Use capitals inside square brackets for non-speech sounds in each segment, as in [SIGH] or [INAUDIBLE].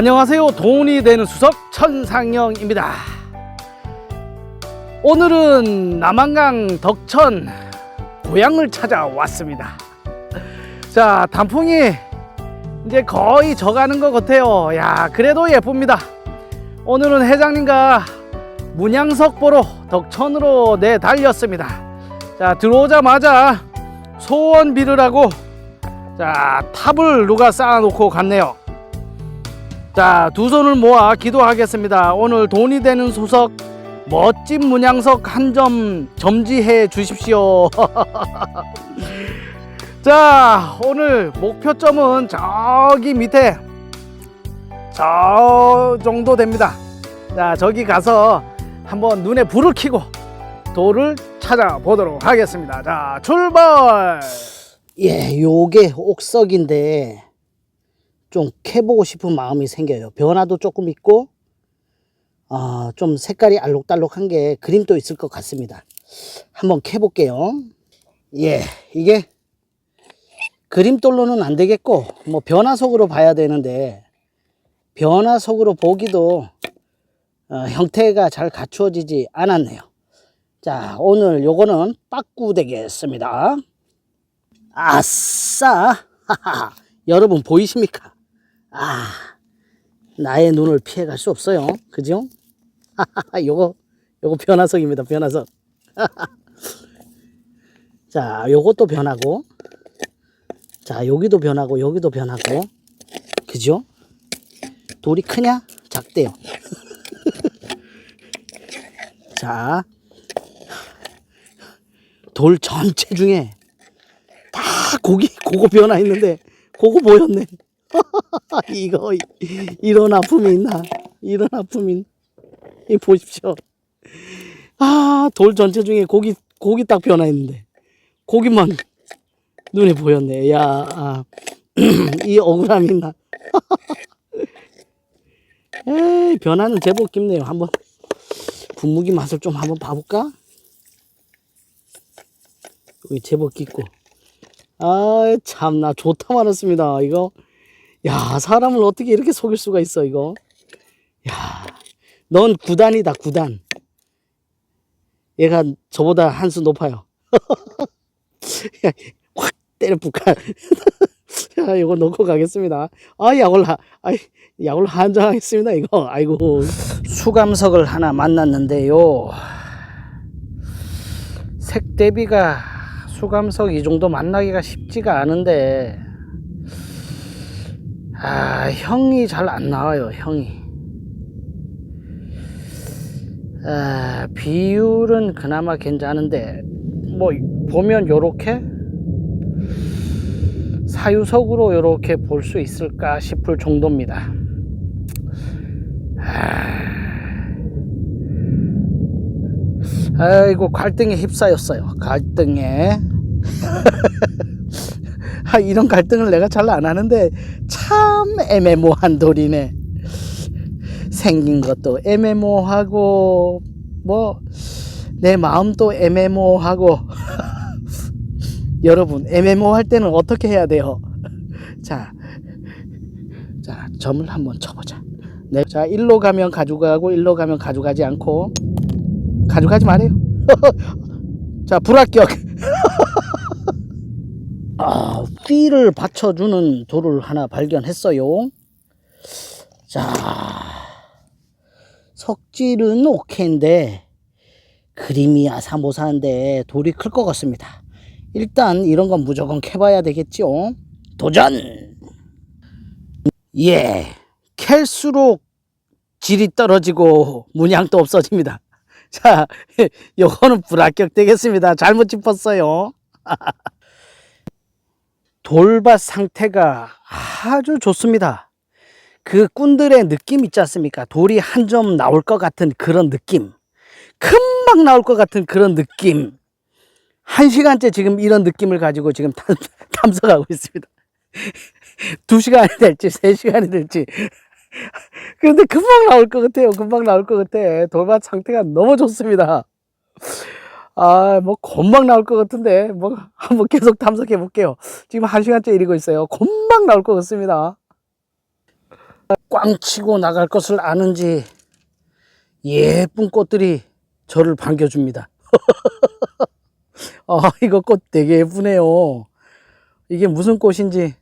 안녕하세요. 돈이 되는 수석 천상영입니다. 오늘은 남한강 덕천 고향을 찾아왔습니다. 자, 단풍이 이제 거의 져가는 것 같아요. 야, 그래도 예쁩니다. 오늘은 회장님과 문양석 보러 덕천으로 내 달렸습니다. 자, 들어오자마자 소원 빌으라고 자, 탑을 누가 쌓아놓고 갔네요. 자, 두 손을 모아 기도하겠습니다. 오늘 돈이 되는 소석 멋진 문양석 한 점 점지해 주십시오. [LAUGHS] 자, 오늘 목표점은 저기 밑에 저 정도 됩니다. 자, 저기 가서 한번 눈에 불을 켜고 돌을 찾아보도록 하겠습니다. 자, 출발! 예, 요게 옥석인데 좀 캐보고 싶은 마음이 생겨요. 변화도 조금 있고 어, 좀 색깔이 알록달록한 게 그림도 있을 것 같습니다. 한번 캐볼게요. 예, 이게 그림돌로는 안 되겠고 뭐 변화석으로 봐야 되는데 변화석으로 보기도 어, 형태가 잘 갖추어지지 않았네요. 자, 오늘 요거는 빠꾸 되겠습니다. 아싸! [LAUGHS] 여러분 보이십니까? 아, 나의 눈을 피해갈 수 없어요. 그죠? [LAUGHS] 요거, 요거 변화석입니다. 변화석. [LAUGHS] 자, 요것도 변하고. 자, 여기도 변하고, 여기도 변하고. 그죠? 돌이 크냐? 작대요. [LAUGHS] 자, 돌 전체 중에 다 고기 고거 변화 있는데 그거 보였네. [LAUGHS] 이거 이런 아픔이 있나? 이런 아픔이 있나? 이 보십시오. 아, 돌 전체 중에 고기 고기 딱 변화 있는데 고기만 눈에 보였네. 야, 아, [CLEARS THROAT] 이 억울함이 있나? [LAUGHS] 에이, 변화는 제법 깊네요. 한번 분무기 맛을 좀 한번 봐볼까? 여기 제법 깊고. 아, 참나 좋다 말았습니다. 이거. 야, 사람을 어떻게 이렇게 속일 수가 있어, 이거. 야, 넌 구단이다, 구단. 얘가 저보다 한 수 높아요. [LAUGHS] 야, 확 때려 북한. 자, [LAUGHS] 이거 놓고 가겠습니다. 아, 약올라. 아, 약올라 한장하겠습니다, 이거. 아이고. 수감석을 하나 만났는데요. 색 대비가 수감석 이 정도 만나기가 쉽지가 않은데 아 형이 잘 안 나와요 형이. 아, 비율은 그나마 괜찮은데 뭐 보면 요렇게? 사유석으로 요렇게 볼 수 있을까 싶을 정도입니다. 아이고 갈등에 휩싸였어요. 갈등에 [LAUGHS] 아, 이런 갈등을 내가 잘 안 하는데 참 애매모호한 돌이네. 생긴 것도 애매모호하고 뭐 내 마음도 애매모호하고. [LAUGHS] 여러분 애매모호할 때는 어떻게 해야 돼요? [LAUGHS] 자, 자 점을 한번 쳐보자. 네, 자 일로 가면 가져가고 일로 가면 가져가지 않고. 가져가지 말아요. [LAUGHS] 자, 불합격. 아, 삐를 받쳐주는 돌을 하나 발견했어요. 자, 석질은 오케인데, 그림이 아사모사한데 돌이 클 것 같습니다. 일단 이런 건 무조건 캐봐야 되겠죠. 도전! 예, 캘수록 질이 떨어지고 문양도 없어집니다. 자, [LAUGHS] 요거는 불합격 되겠습니다. 잘못 짚었어요. [LAUGHS] 돌밭 상태가 아주 좋습니다. 그 꾼들의 느낌 있지 않습니까? 돌이 한 점 나올 것 같은 그런 느낌. 금방 나올 것 같은 그런 느낌. 한 시간째 지금 이런 느낌을 가지고 지금 탐, [LAUGHS] 탐색하고 있습니다. [LAUGHS] 두 시간이 될지, 세 시간이 될지. 그런데 금방 나올 것 같아요. 금방 나올 것 같아. 돌밭 상태가 너무 좋습니다. 아, 뭐, 금방 나올 것 같은데, 뭐, 한번 계속 탐색해 볼게요. 지금 한 시간째 이러고 있어요. 금방 나올 것 같습니다. 꽝 치고 나갈 것을 아는지 예쁜 꽃들이 저를 반겨줍니다. [LAUGHS] 아, 이거 꽃 되게 예쁘네요. 이게 무슨 꽃인지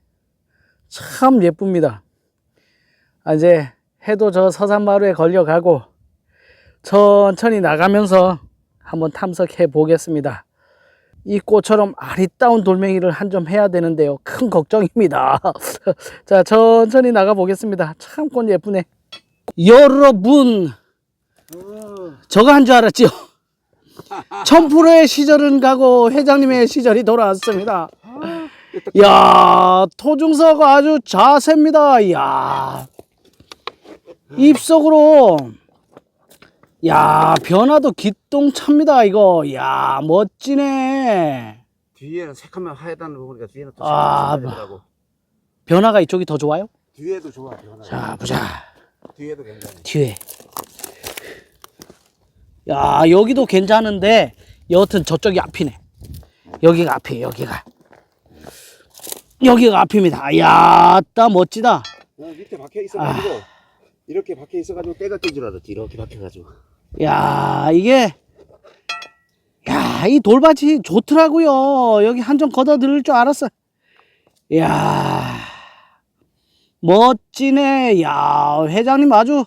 참 예쁩니다. 아, 이제 해도 저 서산마루에 걸려가고 천천히 나가면서 한번 탐색해 보겠습니다. 이 꽃처럼 아리따운 돌멩이를 한 점 해야 되는데요. 큰 걱정입니다. [LAUGHS] 자, 천천히 나가 보겠습니다. 참 꽃 예쁘네. 여러분, 저거 한 줄 알았지요? [LAUGHS] 천프로의 시절은 가고 회장님의 시절이 돌아왔습니다. [LAUGHS] 야 토중석 아주 자세입니다. 야 입속으로 야 변화도 기똥찹니다 이거. 야 멋지네. 뒤에는 새카만 하얗다는 거 보니까 뒤에는 또 아, 새카만하더라고. 변화가 이쪽이 더 좋아요? 뒤에도 좋아. 변화. 자 보자 뒤에도 괜찮아. 뒤에. 야 여기도 괜찮은데 여하튼 저쪽이 앞이네. 여기가 앞이에요 여기가. 여기가 앞입니다. 야, 따 멋지다. 나 밑에 박혀 있어가지고 이렇게 박혀 있어가지고 때가 낀줄 알았지. 이렇게 박혀가지고. 야, 이게 야, 이 돌밭이 좋더라고요. 여기 한 점 걷어 들을 줄 알았어. 야. 멋지네. 야, 회장님 아주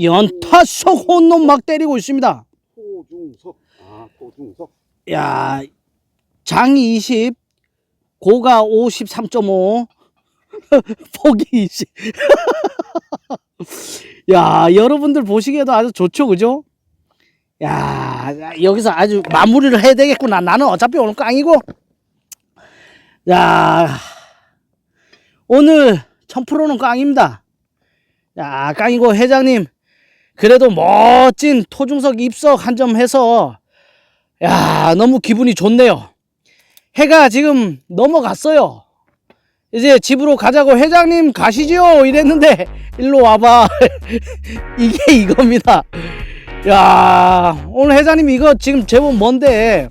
연타 속 혼놈 막 때리고 있습니다. 토중석. 아, 토중석. 야, 장이 20, 고가 53.5, [LAUGHS] 폭이 20. [LAUGHS] 야, 여러분들 보시기에도 아주 좋죠, 그죠? 야, 여기서 아주 마무리를 해야 되겠구나. 나는 어차피 오늘 깡이고. 야, 오늘 1000%는 깡입니다. 야, 깡이고, 회장님. 그래도 멋진 토중석 입석 한 점 해서 야, 너무 기분이 좋네요. 해가 지금 넘어갔어요. 이제 집으로 가자고 회장님 가시죠 이랬는데 일로 와봐 [LAUGHS] 이게 이겁니다. 야 오늘 회장님 이거 지금 제법 먼데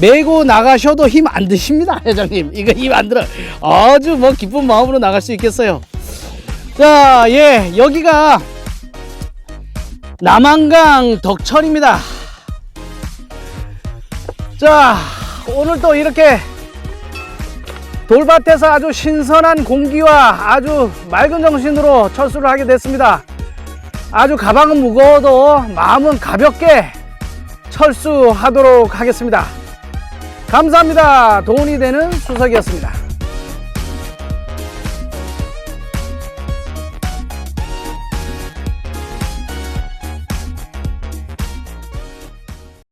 메고 나가셔도 힘 안 드십니다 회장님 이거 힘 안 들어 아주 뭐 기쁜 마음으로 나갈 수 있겠어요. 자예 여기가 남한강 덕천입니다. 자, 오늘 또 이렇게 돌밭에서 아주 신선한 공기와 아주 맑은 정신으로 철수를 하게 됐습니다. 아주 가방은 무거워도 마음은 가볍게 철수하도록 하겠습니다. 감사합니다. 돈이 되는 수석이었습니다.